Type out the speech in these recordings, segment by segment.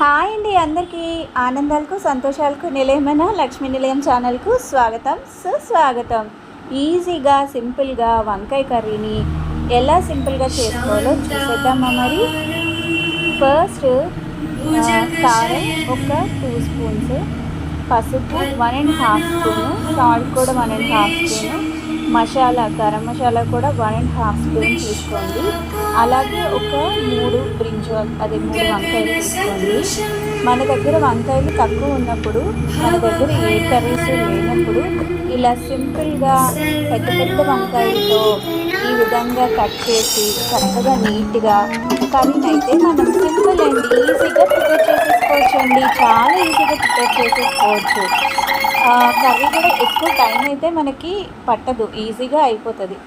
Hi అండి అందరికీ. ఆనందాలకు సంతోషాలకు నిలయమైన లక్ష్మీ నిలయం ఛానల్కు స్వాగతం సుస్వాగతం. ఈజీగా సింపుల్గా వంకాయ కర్రీని ఎలా సింపుల్గా చేసుకోవాలో చూసేద్దామా మరి? ఫస్ట్ కారం ఒక టూ స్పూన్స్ పసుపు one and half spoon salt కూడా one and half spoon masala garam masala కూడా వన్ అండ్ హాఫ్ స్పూన్ తీసుకోండి. అలాగే ఒక మూడు బ్రింజాల్ అదే మూడు వంకాయలు తీసుకోండి. మన దగ్గర వంకాయలు తక్కువ ఉన్నప్పుడు మన దగ్గర ఏ కర్రీస్ లేనప్పుడు ఇలా సింపుల్గా పెద్ద పెద్ద వంకాయలతో ఈ విధంగా కట్ చేసి చక్కగా నీట్గా కర్రీని అయితే మనం సింపుల్ అండ్ ఈజీగా ప్రిపేర్ చేసేసుకోవచ్చండి. చాలా ఈజీగా ప్రిపేర్ చేసేసుకోవచ్చు. కర్రీ కూడా ఎక్కువ టైం అయితే మనకి పట్టదు. ఈజీగా అయిపోతుంది.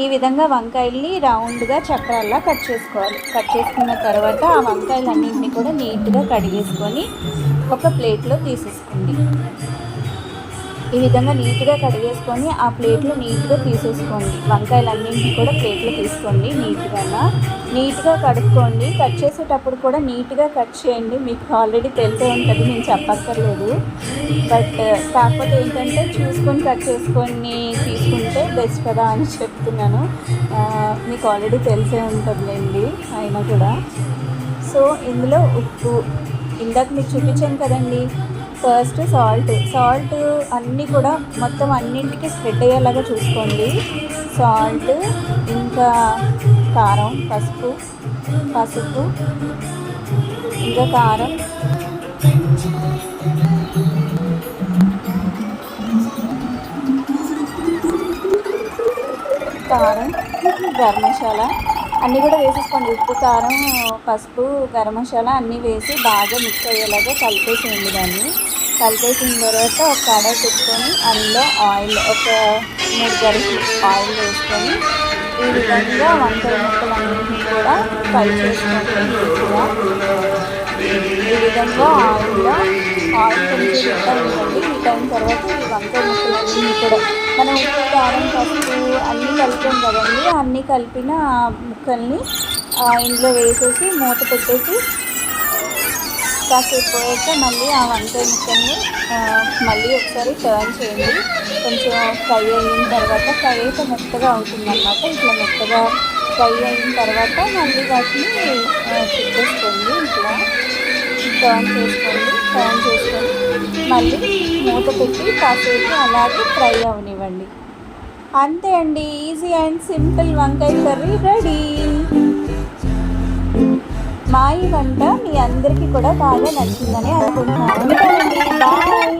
ఈ విధంగా వంకాయల్ని రౌండ్గా చక్రాల్లా కట్ చేసుకోవాలి. కట్ చేసుకున్న తర్వాత ఆ వంకాయలన్నింటినీ కూడా నీట్గా కడిగేసుకొని ఒక ప్లేట్లో తీసేసుకోండి. ఈ విధంగా నీట్గా కడిగేసుకొని ఆ ప్లేట్లో నీట్గా తీసేసుకోండి. వంకాయలన్నింటినీ కూడా ప్లేట్లో తీసుకోండి నీట్గా నీట్గా కడుక్కోండి. కట్ చేసేటప్పుడు కూడా నీట్గా కట్ చేయండి. మీకు ఆల్రెడీ తెలిసే ఉంటుంది నేను చెప్పక్కర్లేదు. బట్ కాకపోతే ఏంటంటే చూసుకొని కట్ చేసుకొని తీసుకుంటే బెస్ట్ కదా అని చెప్తున్నాను. మీకు ఆల్రెడీ తెలిసే ఉంటుందండి అయినా కూడా. సో ఇందులో ఉప్పు. ఇందాక మీకు చూపించాను కదండి ఫస్ట్ సాల్ట్ సాల్ట్ అన్నీ కూడా మొత్తం అన్నింటికి స్ప్రెడ్ అయ్యేలాగా చూసుకోండి. సాల్ట్ ఇంకా కారం పసుపు పసుపు ఇంకా కారం. కారం గరం మసాలా. అన్నీ కూడా వేసేసుకోండి. ఉప్పు కారం పసుపు గరం మసాలా అన్నీ వేసి బాగా మిక్స్ అయ్యేలాగా కలిపేసేయండి దాన్ని. కలిపేసిన తర్వాత ఒక కడాయి పెట్టుకొని అందులో ఆయిల్ ఒక మూడు గరిటెలు ఆయిల్ వేసుకొని ఈ విధంగా వంకాయ ముక్కలన్నింటినీ కూడా ఫ్రై చేసుకోండి. నీట్గా ఈ విధంగా ఆయిల్లో ఆయిల్ కొంచెం హీట్ తర్వాత ఈ వంకాయ ముక్కలన్నీ కూడా మనం ఉప్పు కారం పసుపు అన్నీ కలిపాం కదండి. అన్నీ కలిపిన ఆ ముక్కల్ని ఇంట్లో వేసేసి మూత పెట్టేసి కాసేపు పోయాక మళ్ళీ ఆ వంకాయ ముక్కల్ని మళ్ళీ ఒకసారి టర్న్ చేయండి. కొంచెం ఫ్రై అయిన తర్వాత ఫ్రై అయితే మెత్తగా అవుతుందన్నమాట. ఇట్లా మెత్తగా ఫ్రై అయిన తర్వాత మళ్ళీ వాటిని ఆ, తిప్పేసుకోండి ఇట్లా టర్న్ చేసుకోండి. టర్న్ చేసుకోండి మళ్ళీ మూత పెట్టి కాసేపు అలాగే ఫ్రై అవనివ్వండి. అంతే అండి. ఈజీ అండ్ సింపుల్ వంకాయ కర్రీ రెడీ. మా ఈ వంట మీ అందరికీ కూడా బాగా నచ్చిందని అనుకుంటున్నాను. బాయ్.